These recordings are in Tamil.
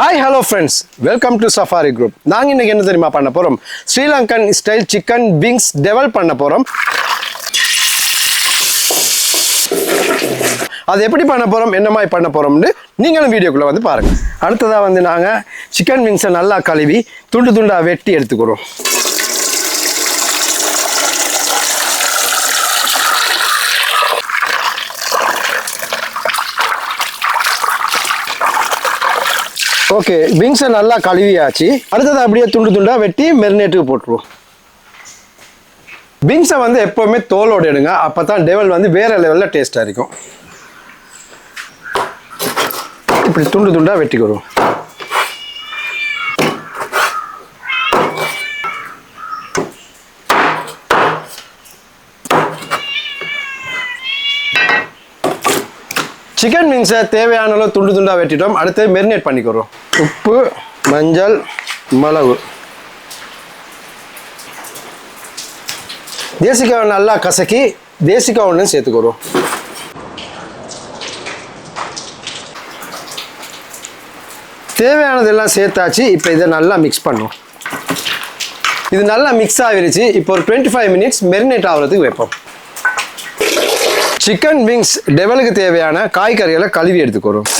Hi hello friends welcome to Safari group நாங்கள் இன்றைக்கி என்ன தெரியுமா பண்ண போகிறோம் Sri Lankan style chicken wings develop பண்ண போகிறோம் அது எப்படி பண்ண போகிறோம் என்ன மாதிரி பண்ண போகிறோம்னு நீங்களும் வீடியோக்குள்ளே வந்து பாருங்கள் அடுத்ததாக வந்து நாங்கள் சிக்கன் விங்ஸை நல்லா கழுவி துண்டு துண்டாக வெட்டி எடுத்துக்கிறோம். ஓகே விங்ஸை நல்லா கழுவியாச்சு. அடுத்தது அப்படியே துண்டு துண்டாக வெட்டி மெரினேட்டுக்கு போட்டுருவோம். பீன்ஸை வந்து எப்போவுமே தோலோடு எடுங்க. அப்போ தான் டெவல் வந்து வேறு லெவலில் டேஸ்ட்டாக இருக்கும். இப்படி துண்டு துண்டாக வெட்டிக்கிறோம் சிக்கன் மீன்ஸை தேவையான அளவு துண்டு துண்டாக வெட்டிட்டோம். அடுத்து மெரினேட் பண்ணிக்கிறோம் உப்பு மஞ்சள் மிளகு. தேசிக்காவை நல்லா கசக்கி தேசிக்காய் ஒன்று சேர்த்துக்கிறோம் தேவையானதெல்லாம் சேர்த்தாச்சு இப்போ இதை நல்லா மிக்ஸ் பண்ணும். இது நல்லா மிக்ஸ் ஆகிருச்சு இப்போ ஒரு டுவெண்ட்டி ஃபைவ் மினிட்ஸ் மெரினேட் ஆகிறதுக்கு வைப்போம். சிக்கன் விங்ஸ் டெவலுக்கு தேவையான காய்கறிகளை கழுவி எடுத்துக்கிறோம்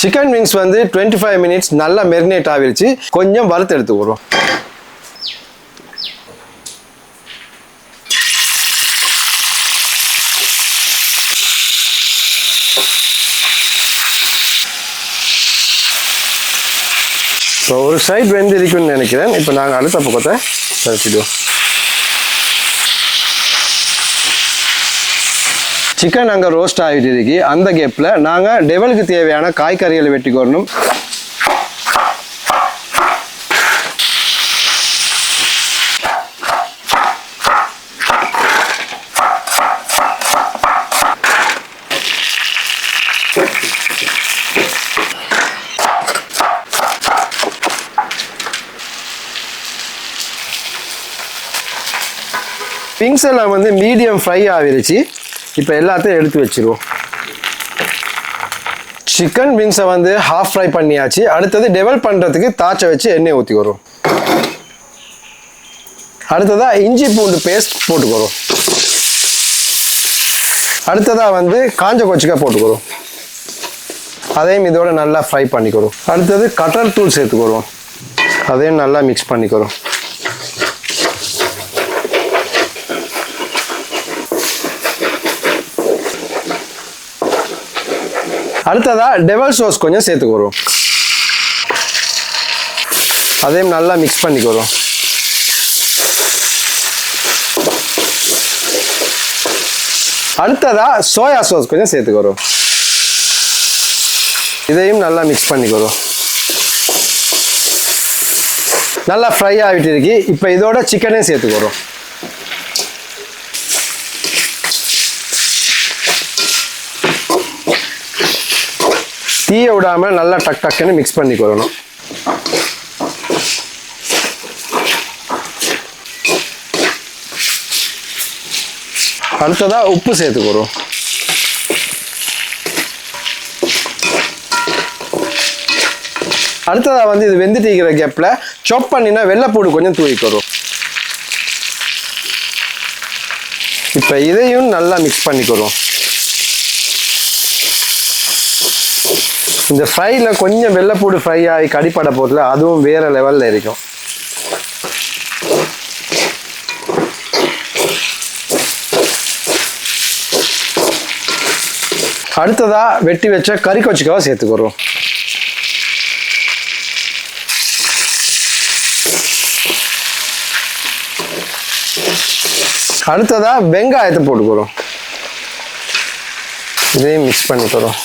சிக்கன் விங்ஸ் வந்து டுவெண்ட்டி ஃபைவ் மினிட்ஸ் நல்லா மெரினேட் ஆகிருச்சு. கொஞ்சம் வறுத்து எடுத்துக்கிறோம் ஸோ ஒரு சைட் வெந்து இருக்குன்னு நினைக்கிறேன். இப்போ நாங்கள் அடுத்த பக்கத்தை தரச்சிடுவோம் சிக்கன் அங்கே ரோஸ்ட் ஆகிட்டு இருக்கு. அந்த கேப்பில் நாங்கள் டெவலுக்கு தேவையான காய்கறிகளை வெட்டிக்கொள்ளணும் பிங்ஸ் எல்லாம் வந்து மீடியம் ஃப்ரை ஆகிருச்சு. இப்போ எல்லாத்தையும் எடுத்து வச்சிருவோம். சிக்கன் விங்ஸை வந்து ஹாஃப் ஃப்ரை பண்ணியாச்சு. அடுத்தது டெவலப் பண்ணுறதுக்கு தாச்சை வச்சு எண்ணெய் ஊற்றி வரும். அடுத்ததாக இஞ்சி பூண்டு பேஸ்ட் போட்டுக்கிறோம். அடுத்ததாக வந்து காஞ்ச கொச்சிக்காய் போட்டுக்கிறோம். அதையும் இதோட நல்லா ஃப்ரை பண்ணிக்கிறோம். அடுத்தது கட்டர் தூள் சேர்த்துக்கிறோம். அதையும் நல்லா மிக்ஸ் பண்ணிக்கிறோம். அடுத்ததா டெவல் சோஸ் கொஞ்சம் சேர்த்துக்கிறோம் அதையும் நல்லா மிக்ஸ் பண்ணிக்கிறோம் அடுத்ததா சோயா சாஸ் கொஞ்சம் சேர்த்துக்கிறோம் இதையும் நல்லா மிக்ஸ் பண்ணிக்கிறோம் நல்லா ஃப்ரை ஆகிட்டு இருக்கு. இப்போ இதோட சிக்கனையும் வரும். தீய விடாமல் நல்லா டக் டக்குன்னு மிக்ஸ் பண்ணிக்கொள்ளணும் அடுத்ததா உப்பு சேர்த்துக்கிறோம் அடுத்ததா வந்து இது வெந்துட்டு இருக்கிற கேப்ல சாப் பண்ணினா வெள்ளைப்பூடு கொஞ்சம் தூவிக்கிறோம் இப்போ இதையும் நல்லா மிக்ஸ் பண்ணிக்கிறோம் இந்த ஃப்ரைல கொஞ்சம் வெள்ளைப்பூடு ஃப்ரை ஆகி கடிப்பட போதில் அதுவும் வேறு லெவலில் இருக்கும். அடுத்ததாக வெட்டி வச்ச கறி கொச்சிக்காவை சேர்த்துக்கிறோம் அடுத்ததாக வெங்காயத்தை போட்டுக்கிறோம் இதையும் மிக்ஸ் பண்ணிக்கிறோம்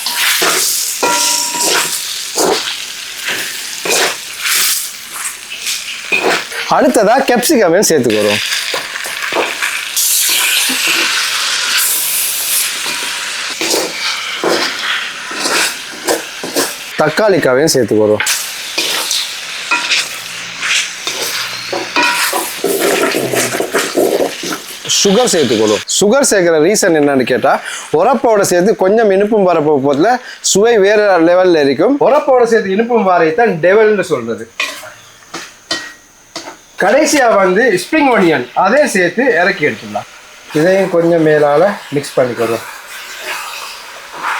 அடுத்ததா கேப்சிகமையும் சேர்த்துக்கிறோம் தக்காளிக்காவையும் சேர்த்துக்கிறோம் சுகர் சேர்த்துக்கணும் சுகர் சேர்க்குற ரீசன் என்னன்னு கேட்டால் உரப்போட சேர்த்து கொஞ்சம் இனிப்பும் வரப்போ போதில் சுவை வேற லெவலில் இருக்கும். உரப்போட சேர்த்து இனிப்பும் வாரை தான் டெவல்னு சொல்றது. கடைசியாக வந்து ஸ்ப்ரிங் ஒனியன் அதே சேர்த்து இறக்கி எடுத்துடலாம். இதையும் கொஞ்சம் மேலால் மிக்ஸ் பண்ணிக்கிறோம்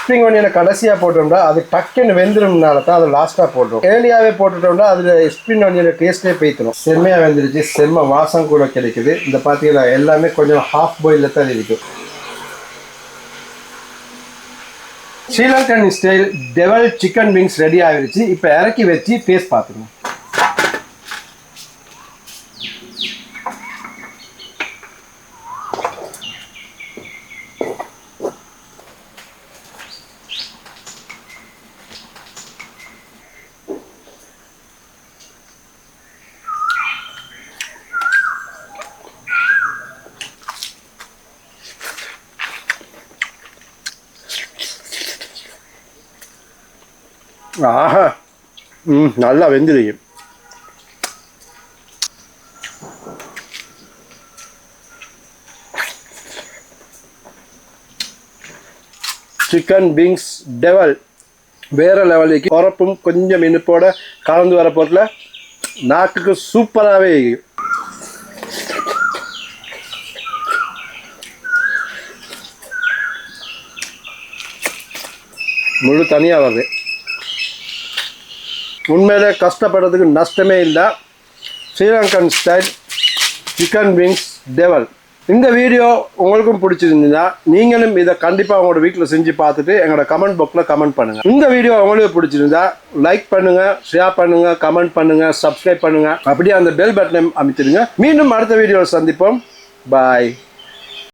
ஸ்ப்ரிங் ஒனியனை கடைசியாக போட்டோம்னா அது டக்குன்னு வெந்துரும்னால தான் அதை லாஸ்ட்டாக போடுறோம். ஏர்லியாகவே போட்டுட்டோம்னா அதில் ஸ்ப்ரிங் ஒனியனோட டேஸ்ட்டே போய்த்தணும் செம்மையாக வெந்துருச்சு. செம்ம வாசம் கூட கிடைக்குது. இந்த பார்த்தீங்கன்னா எல்லாமே கொஞ்சம் ஹாஃப் பாயிலில் தான் இருக்கும் Sri Lankan style devil chicken wings ready ஆகிருச்சு இப்போ இறக்கி வச்சு டேஸ்ட் பார்த்துக்கணும். ஆஹா. ம் நல்லா வெந்திருக்கும் சிக்கன் விங்ஸ் டெவல் வேற லெவலுக்கு உரப்பும் கொஞ்சம் இனிப்போட கலந்து வர பொருட்கள நாக்குக்கு சூப்பராகவே முழு தனியாக வருது. உண்மையிலே கஷ்டப்படுறதுக்கு நஷ்டமே இல்லை. Sri Lankan style chicken wings devil இந்த வீடியோ உங்களுக்கும் பிடிச்சிருந்தா நீங்களும் இதை கண்டிப்பாக உங்களோட வீட்டில் செஞ்சு பார்த்துட்டு எங்களோட கமெண்ட் பாக்ஸில் கமெண்ட் பண்ணுங்கள் இந்த வீடியோ உங்களுக்கு பிடிச்சிருந்தா லைக் பண்ணுங்கள் ஷேர் பண்ணுங்கள் கமெண்ட் பண்ணுங்கள் சப்ஸ்கிரைப் பண்ணுங்கள் அப்படியே அந்த பெல் பட்டனை அமைச்சிடுங்க. மீண்டும் அடுத்த வீடியோவில் சந்திப்போம். பாய்